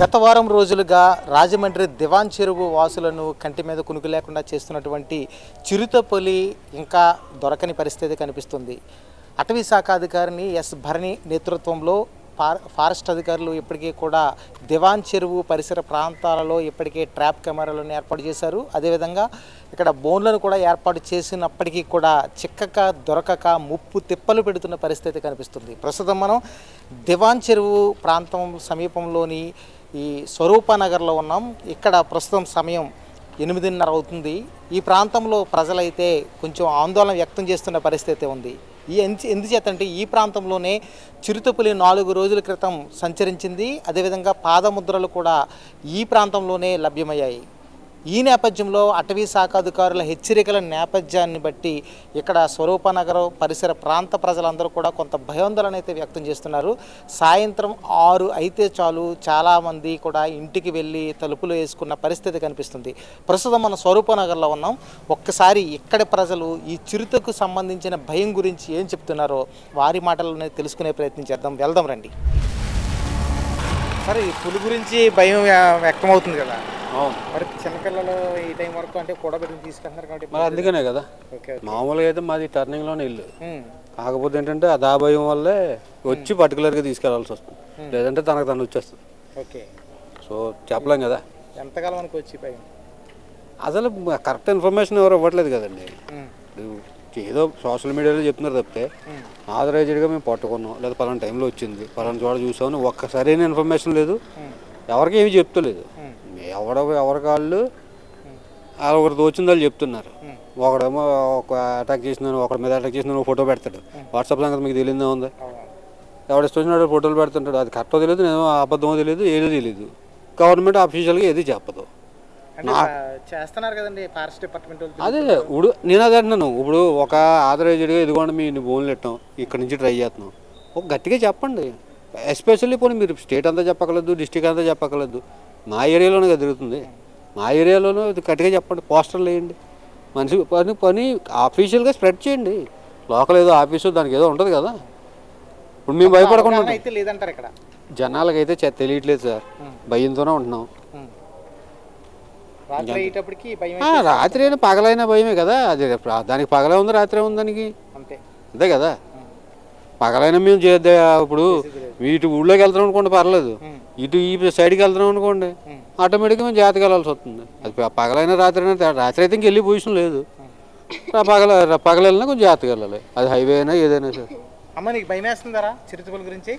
గత వారం రోజులుగా రాజమండ్రి దివాన్ చెరువు వాసులను కంటి మీద కునుకు లేకుండా చేస్తున్నటువంటి చిరుతపులి ఇంకా దొరకని పరిస్థితి కనిపిస్తుంది. అటవీ శాఖ అధికారిని ఎస్ భరణి నేతృత్వంలో ఫార్ ఫారెస్ట్ అధికారులు ఇప్పటికీ కూడా దివాన్ చెరువు పరిసర ప్రాంతాలలో ఇప్పటికే ట్రాప్ కెమెరాలను ఏర్పాటు చేశారు. అదేవిధంగా ఇక్కడ బోన్లను కూడా ఏర్పాటు చేసినప్పటికీ కూడా చిక్కక దొరకక ముప్పు తిప్పలు పెడుతున్న పరిస్థితి కనిపిస్తుంది. ప్రస్తుతం మనం దివాన్ చెరువు ప్రాంతం సమీపంలోని ఈ స్వరూపనగర్లో ఉన్నాం. ఇక్కడ ప్రస్తుతం సమయం ఎనిమిదిన్నర అవుతుంది. ఈ ప్రాంతంలో ప్రజలైతే కొంచెం ఆందోళన వ్యక్తం చేస్తున్న పరిస్థితి ఉంది. ఈ ఎందు ఎందుచేతంటే ఈ ప్రాంతంలోనే చిరుతపులి నాలుగు రోజుల క్రితం సంచరించింది. అదేవిధంగా పాదముద్రలు కూడా ఈ ప్రాంతంలోనే లభ్యమయ్యాయి. ఈ నేపథ్యంలో అటవీ శాఖ అధికారుల హెచ్చరికల నేపథ్యాన్ని బట్టి ఇక్కడ స్వరూపనగరం పరిసర ప్రాంత ప్రజలందరూ కూడా కొంత భయాందోళన అయితే వ్యక్తం చేస్తున్నారు. సాయంత్రం ఆరు అయితే చాలు చాలామంది కూడా ఇంటికి వెళ్ళి తలుపులు వేసుకున్న పరిస్థితి కనిపిస్తుంది. ప్రస్తుతం మన స్వరూపనగర్లో ఉన్నాం. ఒక్కసారి ఇక్కడి ప్రజలు ఈ చిరుతకు సంబంధించిన భయం గురించి ఏం చెప్తున్నారో వారి మాటల్లోనే తెలుసుకునే ప్రయత్నం చేద్దాం. వెళ్దాం రండి. సరే ఈ పులి గురించి భయం వ్య- వ్యక్తమవుతుంది కదా. మరి చిన్నపిల్లలు ఈ టైం వరకు అంటే కూడబెట్టుకుని తీసుకెళ్తున్నారు కాబట్టి మరి అందుకనే కదా. మామూలుగా అయితే మాది టర్నింగ్లోనే ఇల్లు. కాకపోతే ఏంటంటే ఆ దా భయం వల్లే వచ్చి పర్టికులర్గా తీసుకెళ్ళాల్సి వస్తుంది. లేదంటే తనకు తను వచ్చేస్తుంది. ఓకే. సో చెప్పలేం కదా. ఎంతకాలం మనకు వచ్చి భయం? అసలు కరెక్ట్ ఇన్ఫర్మేషన్ ఎవరు ఇవ్వట్లేదు కదండి. ఏదో సోషల్ మీడియాలో చెప్తున్నారు తప్పితే ఆథరైజ్డ్గా మేము పట్టుకున్నాం. లేదా పలానా టైంలో వచ్చింది. పలానా చోట చూసామని ఒక్క సరైన ఇన్ఫర్మేషన్ లేదు. ఎవరికి ఏమి చెప్తలేదు. ఎవడ ఎవరి కాళ్ళు ఒకరు దోచింది వాళ్ళు చెప్తున్నారు. ఒకడేమో ఒక అటాక్ చేసిన ఒకడి మీద అటాక్ చేసిన ఫోటో పెడతాడు. వాట్సాప్ సంగతి మీకు తెలియదే ఉంది. ఎవడ ఇష్టం ఫోటోలు పెడుతుంటాడు. అది కరెక్టో తెలియదు నేను అబద్ధమో తెలియదు ఏదో తెలియదు. గవర్నమెంట్ అఫీషియల్గా ఏది చెప్పదు. చేస్తున్నారు కదండి ఫారెస్ట్ డిపార్ట్మెంట్ వాళ్ళు అదే ఇప్పుడు నేను అదే అంటున్నాను. ఇప్పుడు ఒక ఆథరైజ్డ్గా ఇదిగోండి మీ బోన్లు పెట్టాం ఇక్కడ నుంచి ట్రై చేస్తున్నాం. ఒక గట్టిగా చెప్పండి. ఎస్పెషల్లీ పోనీ మీరు స్టేట్ అంతా చెప్పగలదు డిస్టిక్ అంతా చెప్పగలదు మా ఏరియాలోనే కదా తిరుగుతుంది మా ఏరియాలోనే ఇది గట్టిగా చెప్పండి పోస్టర్లు వేయండి. మనిషి పని పని ఆఫీషియల్గా స్ప్రెడ్ చేయండి. లోకల్ ఏదో ఆఫీసు దానికి ఏదో ఉంటుంది కదా. ఇప్పుడు మేము భయపడకుండా జనాలకైతే తెలియట్లేదు సార్. భయంతోనే ఉంటున్నాం. రాత్రి అయినా పగలైనా భయమే కదా. అది దానికి పగలే ఉంది రాత్రి ఉంది దానికి. అంతే. అంతే కదా. పగలైనా మేము చేద్దా ఇప్పుడు ఇటు ఊళ్ళోకి వెళ్తున్నాం అనుకోండి పర్లేదు. ఇటు ఈ సైడ్కి వెళ్తున్నాం అనుకోండి ఆటోమేటిక్గా మేము జాతకి వెళ్ళాల్సి వస్తుంది. అది పగలైనా రాత్రి అయినా. రాత్రి అయితే ఇంకెళ్ళి పొజిషన్ లేదు. రా- పగల రా- పగల వెళ్ళినా కొంచెం జాతకి వెళ్ళాలి. అది హైవే అయినా ఏదైనా సరే. అమ్మ నీకు భయం వేస్తుందారా చిరుతపుల గురించి?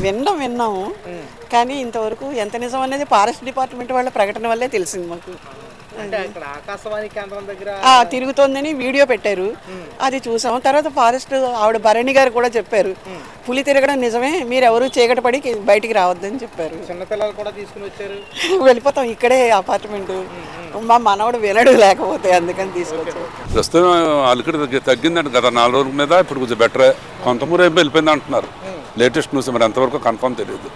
విన్నాం విన్నాము కానీ ఇంతవరకు ఎంత నిజం అనేది ఫారెస్ట్ డిపార్ట్మెంట్ వాళ్ళ ప్రకటన వల్లే తెలిసింది మాకు. తిరుగుతోందని వీడియో పెట్టారు. అది చూసాం తర్వాత ఫారెస్ట్ ఆవిడ భరణి గారు కూడా చెప్పారు. పులి తిరగడం నిజమే మీరు ఎవరు చీకటి పడి బయటికి రావద్దని చెప్పారు. చిన్నపిల్లలు కూడా తీసుకుని వచ్చారు. వెళ్ళిపోతాం ఇక్కడే అపార్ట్మెంట్. మా మనవడు వినడు లేకపోతే అందుకని తీసుకొచ్చారు. ప్రస్తుతం అలికడి తగ్గి తగ్గిందండి గత నాలుగు రోజుల మీద ఇప్పుడు కొంచెం బెటరే. కొంతమూరు ఏమో వెళ్ళిపోయింది అంటున్నారు. లేటెస్ట్ న్యూస్ మరి ఎంతవరకు కన్ఫర్మ్ తెలియదు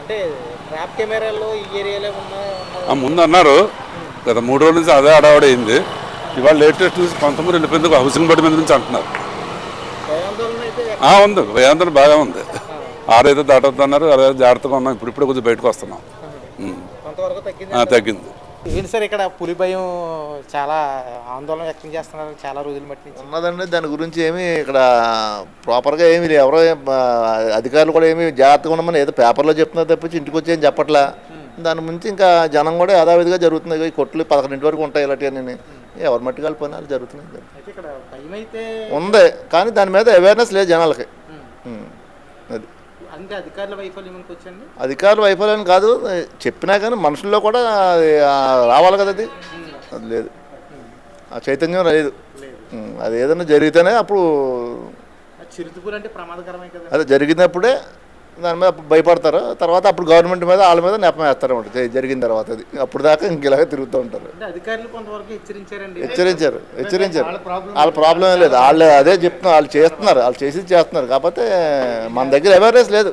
అంటే ట్రాప్ కెమెరాల్లో ఈ ఏరియాలో ఉన్న ఉన్న- ఆ ముందు అన్నారు. గత మూడు రోజుల నుంచి అదే అడవాడైంది ఇవాళ లేటెస్ట్ న్యూస్ కొంతమూరు వెళ్ళిపోయింది హౌసింగ్ బోర్డు మీద నుంచి అంటున్నారు. భయాందోళన అయితే ఆ, ఉంది. వేయంత్రం బాగా ఉంది. ఆరైతే దాటొద్దు అన్నారు అదే జాగ్రత్తగా ఉన్నాం. ఇప్పుడు ఇప్పుడు కొంచెం బయటకు వస్తున్నాం. తగ్గింది. ఆ, తగ్గింది. ఏంటి సార్ ఇక్కడ పులి భయం చాలా ఆందోళన వ్యక్తం చేస్తున్నారు చాలా రోజులు బట్టి నుంచి. ఉన్నదండి. దాని గురించి ఏమి ఇక్కడ ప్రాపర్గా ఏమి ఎవరో అధికారులు కూడా ఏమి జాగ్రత్తగా ఉండమని ఏదో పేపర్లో చెప్తున్నారు తప్పించి ఇంటికి వచ్చి ఏం చెప్పట్లా? దాని నుంచి ఇంకా జనం కూడా యథావిధిగా జరుగుతుంది ఈ కొట్లు పదకొండింటి వరకు ఉంటాయి ఇలాంటివన్నీ. ఎవరి మట్టి కాలి పని వాళ్ళు జరుగుతున్నాయి. ఉంది. కానీ దాని మీద అవేర్నెస్ లేదు జనాలకి. అది. అధికారుల వైఫల్యం కాదు. చెప్పినా కానీ మనుషుల్లో కూడా రావాలి కదా అది. అది లేదు. ఆ చైతన్యం లేదు. అది ఏదైనా జరిగితేనే అప్పుడు చిరుతుపులు అంటే ప్రమాదకరమే కదా. అదే జరిగినప్పుడే దాని మీద భయపడతారు. తర్వాత అప్పుడు గవర్నమెంట్ మీద వాళ్ళ మీద నెపం వేస్తారు అనమాట జరిగిన తర్వాత. అది అప్పుడు దాకా ఇంక ఇలాగే తిరుగుతూ ఉంటారు. అంటే అధికారులు కొంతవరకు హెచ్చరించారండి. హెచ్చరించారు. హెచ్చరించారు. వాళ్ళ ప్రాబ్లం ఏం లేదు. వాళ్ళు అదే చెప్తున్నారు. వాళ్ళు చేస్తున్నారు. వాళ్ళు చేసి చేస్తున్నారు. కాకపోతే మన దగ్గర అవేర్నెస్ లేదు.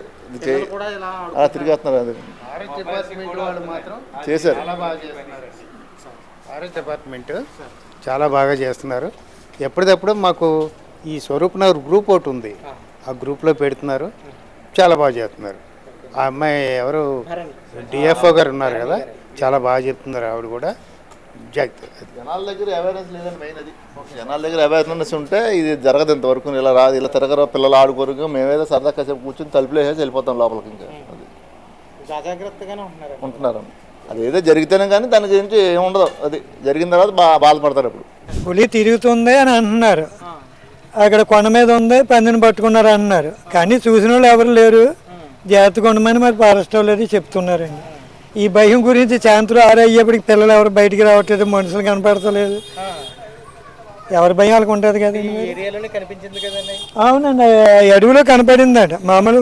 అలా తిరిగేస్తున్నారు అది. డిపార్ట్మెంట్ వాళ్ళు మాత్రం చేశారు. చాలా బాగా చేస్తున్నారు. ఫారెస్ట్ డిపార్ట్మెంట్ చాలా బాగా చేస్తున్నారు. ఎప్పటికప్పుడు మాకు ఈ స్వరూప్ నగర్ గ్రూప్ ఒకటి ఉంది. ఆ గ్రూప్లో పెడుతున్నారు. చాలా బాగా చేస్తున్నారు. ఆ అమ్మాయి ఎవరు? డిఎఫ్ఓ గారు ఉన్నారు కదా. చాలా బాగా చెప్తున్నారు ఆవిడ కూడా. జాగ్రత్త. జనాల దగ్గర అవేర్నెస్ లేదని మెయిన్ అది. జనాల దగ్గర అవేర్నెస్ ఉంటే ఇది జరగదు ఇంతవరకు. ఇలా రాదు ఇలా తిరగరు పిల్లలు ఆడుకోరు మేమేదో సరదా కాసేపు కూర్చొని తలుపులు వేసేసి వెళ్ళిపోతాం లోపలికి ఇంకా. అది. అజాగ్రత్తగానే ఉంటున్నారు. ఉంటున్నారు అదేదో జరిగితేనే కానీ దాని గురించి ఏమి ఉండదు. అది జరిగిన తర్వాత బా బాధపడతారు ఇప్పుడు పులి తిరుగుతుంది అని అంటున్నారు. అక్కడ కొండ మీద ఉంది పందిని పట్టుకున్నారు అంటున్నారు కానీ చూసిన వాళ్ళు ఎవరు లేరు. జాగ్రత్తగా ఉండమని మరి ఫారెస్ట్ వాళ్ళు అది చెప్తున్నారండి. ఈ భయం గురించి సాయంత్రం ఆరు అయ్యేప్పటికి పిల్లలు ఎవరు బయటికి రావట్లేదు మనుషులు కనపడతలేదు. ఎవరి భయం వాళ్ళకి ఉంటుంది కదండి అవునండి అడవిలో కనపడిందంట. మామూలు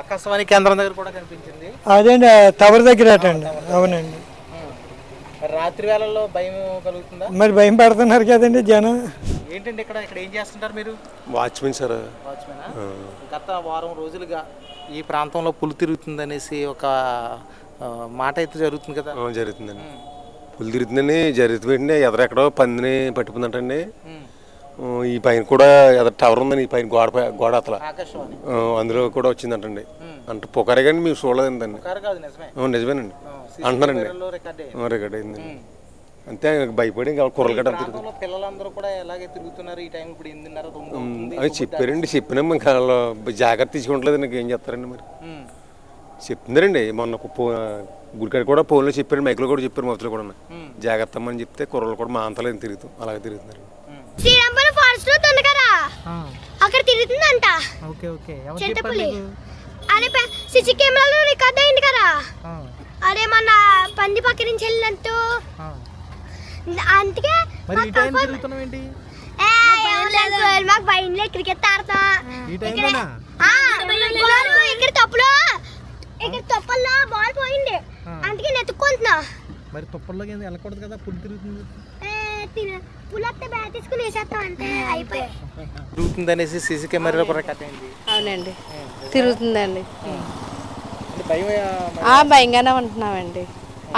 ఆకాశవాణి కేంద్రం దగ్గర కూడా కనిపించింది. అదేండి ఆ టవర్ దగ్గర అటండి అవునండి. రాత్రి వేళల్లో భయం కలుగుతుందా? మరి భయం పడుతున్నారు కదండి జనం. ఏంటండి ఇక్కడ? ఇక్కడ ఏం చేస్తుంటారు మీరు? వాచ్మెన్ సార్ వాచ్మెనా గత వారం రోజులుగా ఈ ప్రాంతంలో పులి తిరుగుతుంది అనేసి ఒక మాట అయితే జరుగుతుంది కదా. జరుగుతుందండి. పులి తిరుగుతుందండి జరుగుతుంది ఎదరెక్కడో పందిని పట్టుకుందంటండి. ఈ పైన కూడా టవర్ ఉందండి ఈ పైన గోడ పై- గోడ అతల. అందులో కూడా వచ్చిందంటండి. అంటే పుకారే కానీ మీరు చూడలేదండి నిజమేనండి. అంటున్నారండి. రికార్డ్ అయ్యింది. ఆ, రికార్డ్ అయిందండి. అంతే భయపడి ఇంకా కుర్రలు గట్ట పిల్లలందరూ కూడా ఎలాగే తిరుగుతున్నారు? ఈ టైం ఇప్పుడు ఎనిమిదిన్నర తొమ్మిది అవుతుంది. అని చెప్పారండి చెప్పినాం ఇంకా వాళ్ళు జాగ్రత్త తీసుకుంటలేదు నాకు ఏం చేస్తారండి మరి. చెప్తున్నారండి మొన్న ఒక పో గుడికాడ కూడా ఫోన్లో చెప్పారు మైక్లో కూడా చెప్పారు మొదలు కూడా జాగ్రత్త అని చెప్తే కుర్రలు కూడా మా అంతలో తిరుగుతాం అలాగే తిరుగుతున్నారు శ్రీరాంపురం ఫారెస్ట్లో ఉంది కదా అక్కడ తిరుగుతుందంట. Okay okay. ఎవరు చెట్టు చెప్పారు పులి. మీకు? అదే సిసి కెమెరాలో రికార్డ్ అయింది కదా? అదే మన పంది పక్క నుంచి వెళ్ళినట్టు. అందుకే మాకు భయం క్రికెట్ ఆడతాం. ఈ టైంలోనా? ఆ, బాల్ ఇక్కడ తప్పులో ఇక్కడ తప్పుల్లో బాల్ పోయింది. అందుకే నెత్తుకుంటున్నా మరి తుప్పల్లోకి ఏంది వెళ్ళకూడదు కదా పులి తిరుగుతుంది. పులత్తే బ్యాట్ తీసుకుని వేసేస్తాం అంటే అయిపోయి. తిరుగుతుంది అనేసి సీసీ కెమెరాలో కూడా అయింది. అవునండి. తిరుగుతుందండి. అంటే భయం ఆ భయంగానే ఉంటున్నామండి.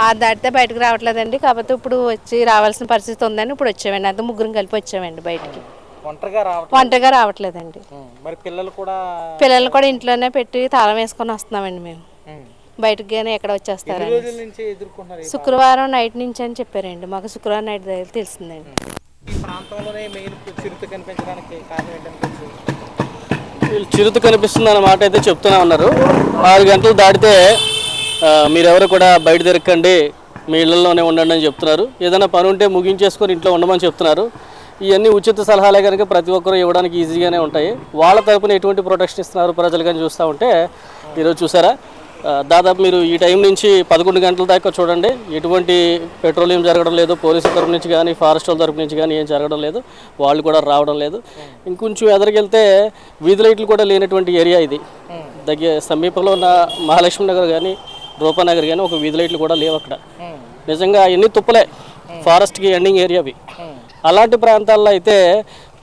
ఆ దాటితే బయటకు రావట్లేదండి. కాకపోతే ఇప్పుడు వచ్చి రావాల్సిన పరిస్థితి ఉందని ఇప్పుడు వచ్చామండి. అంతా ముగ్గురం కలిపి వచ్చామండి బయటికి. ఒంటరిగా రావట్లేదు. ఒంటరిగా రావట్లేదండి. మరి పిల్లలు కూడా పిల్లల్ని కూడా ఇంట్లోనే పెట్టి తాళం వేసుకొని వస్తున్నామండి మేము. బయటకు కానీ ఎక్కడ ఎన్ని వచ్చేస్తారని రోజుల నుంచి ఎదుర్కొంటున్నారు ఈ శుక్రవారం నైట్ నుంచి అని చెప్పారండి. మాకు శుక్రవారం నైట్ దగ్గర తెలిసిందండి ఈ ప్రాంతంలోనే మెయిన్ చిరుత కనిపించడానికి కారణం ఏంటనుకోవచ్చు వీళ్ళు చిరుత కనిపిస్తుంది అన్న మాట అయితే చెప్తూనే ఉన్నారు. ఆరు గంటలు దాటితే మీరెవరు కూడా బయట తిరగకండి మీ ఇళ్ళలోనే ఉండండి అని చెప్తున్నారు. ఏదైనా పని ఉంటే ముగించేసుకొని ఇంట్లో ఉండమని చెప్తున్నారు. ఇవన్నీ ఉచిత సలహాలే కనుక ప్రతి ఒక్కరు ఇవ్వడానికి ఈజీగానే ఉంటాయి. వాళ్ళ తరపున ఎటువంటి ప్రొటెక్షన్ ఇస్తున్నారు ప్రజలు కానీ చూస్తూ ఉంటే ఈరోజు చూసారా? దాదాపు మీరు ఈ టైం నుంచి పదకొండు గంటల దాకా చూడండి. ఎటువంటి పెట్రోలియం జరగడం లేదు. పోలీసుల తరపు నుంచి కానీ ఫారెస్ట్ వాళ్ళ తరపు నుంచి కానీ ఏం జరగడం లేదు. వాళ్ళు కూడా రావడం లేదు. ఇంకొంచెం ఎదరికెళ్తే వీధి లైట్లు కూడా లేనటువంటి ఏరియా ఇది. దగ్గర సమీపంలో ఉన్న మహాలక్ష్మి నగర్ కానీ రూపానగర్ కానీ ఒక వీధి లైట్లు కూడా లేవు అక్కడ. నిజంగా ఎన్ని తుప్పలే. ఫారెస్ట్కి ఎండింగ్ ఏరియా అవి. అలాంటి ప్రాంతాల్లో అయితే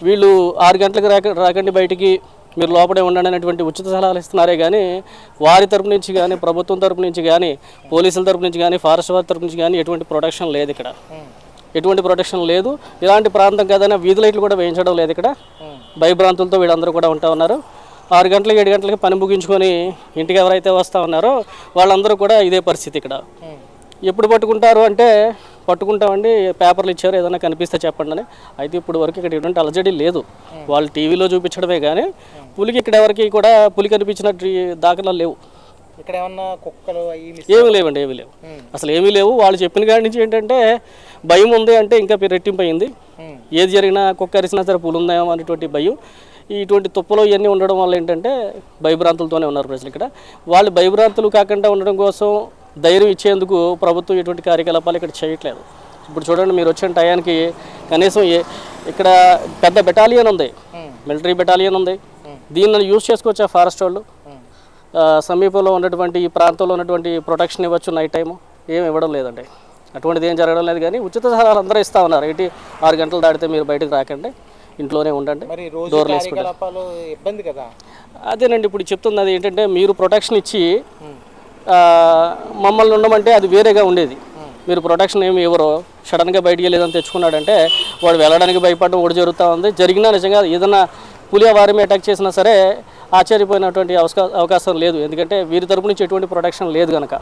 వీళ్ళు ఆరు గంటలకు రాక రాకండి బయటికి మీరు లోపలే ఉండండి అనేటువంటి ఉచిత సలహాలు ఇస్తున్నారే కానీ వారి తరపు నుంచి కానీ ప్రభుత్వం తరపు నుంచి కానీ పోలీసుల తరపు నుంచి కానీ ఫారెస్ట్ వారి తరపు నుంచి కానీ ఎటువంటి ప్రొటెక్షన్ లేదు ఇక్కడ. ఎటువంటి ప్రొటెక్షన్ లేదు. ఇలాంటి ప్రాంతం కదైనా వీధి లైట్లు కూడా వేయించడం లేదు ఇక్కడ. భయభ్రాంతులతో వీళ్ళందరూ కూడా ఉంటా ఉన్నారు. ఆరు గంటలకు ఏడు గంటలకి పని ముగించుకొని ఇంటికి ఎవరైతే వస్తూ ఉన్నారో వాళ్ళందరూ కూడా ఇదే పరిస్థితి ఇక్కడ. ఎప్పుడు పట్టుకుంటారు అంటే పట్టుకుంటామండి పేపర్లు ఇచ్చారు ఏదైనా కనిపిస్తే చెప్పండి అని. అయితే ఇప్పుడు వరకు ఇక్కడ ఎటువంటి అలజడి లేదు. వాళ్ళు టీవీలో చూపించడమే కానీ పులికి ఇక్కడ ఎవరికి కూడా పులి కనిపించినట్టు దాఖలాలు లేవు. ఇక్కడ ఏమన్నా కుక్కలు ఏమీ లేవండి ఏమీ లేవు. అసలు ఏమీ లేవు. వాళ్ళు చెప్పిన కాడి నుంచి ఏంటంటే భయం ఉంది అంటే ఇంకా రెట్టింపు అయింది ఏది జరిగినా కుక్క అరిసినా సరే పులు ఉందేమో అనేటువంటి భయం. ఇటువంటి తుప్పలు ఇవన్నీ ఉండడం వల్ల ఏంటంటే భయభ్రాంతులతోనే ఉన్నారు ప్రజలు ఇక్కడ. వాళ్ళు భయభ్రాంతులు కాకుండా ఉండడం కోసం ధైర్యం ఇచ్చేందుకు ప్రభుత్వం ఎటువంటి కార్యకలాపాలు ఇక్కడ చేయట్లేదు. ఇప్పుడు చూడండి మీరు వచ్చిన టయానికి కనీసం ఇక్కడ పెద్ద బెటాలియన్ ఉంది. మిలిటరీ బెటాలియన్ ఉంది. దీన్ని యూజ్ చేసుకోవచ్చా ఫారెస్ట్ వాళ్ళు. సమీపంలో ఉన్నటువంటి ఈ ప్రాంతంలో ఉన్నటువంటి ప్రొటెక్షన్ ఇవ్వచ్చు నైట్ టైము. ఏం ఇవ్వడం లేదండి. అటువంటిది ఏం జరగడం లేదు కానీ ఉచిత సలహాలు అందరూ ఇస్తూ ఉన్నారు. ఏంటి ఆరు గంటలు దాటితే మీరు బయటకు రాకండి. ఇంట్లోనే ఉండండి. డోర్లు వేసుకుంటారు కదా? అదేనండి ఇప్పుడు చెప్తున్నది ఏంటంటే మీరు ప్రొటెక్షన్ ఇచ్చి మమ్మల్ని ఉండమంటే అది వేరేగా ఉండేది. మీరు ప్రొటెక్షన్ ఏమి ఎవరో సడన్గా బయటికి వెళ్ళేదని తెచ్చుకున్నాడంటే వాడు వెళ్ళడానికి భయపడడం ఒకటి జరుగుతూ ఉంది. జరిగినా నిజంగా ఏదైనా పులి వారిని అటాక్ చేసినా సరే ఆశ్చర్యపోయినటువంటి అవకా అవకాశం లేదు. ఎందుకంటే వీరి తరపు నుంచి ఎటువంటి ప్రొటెక్షన్ లేదు కనుక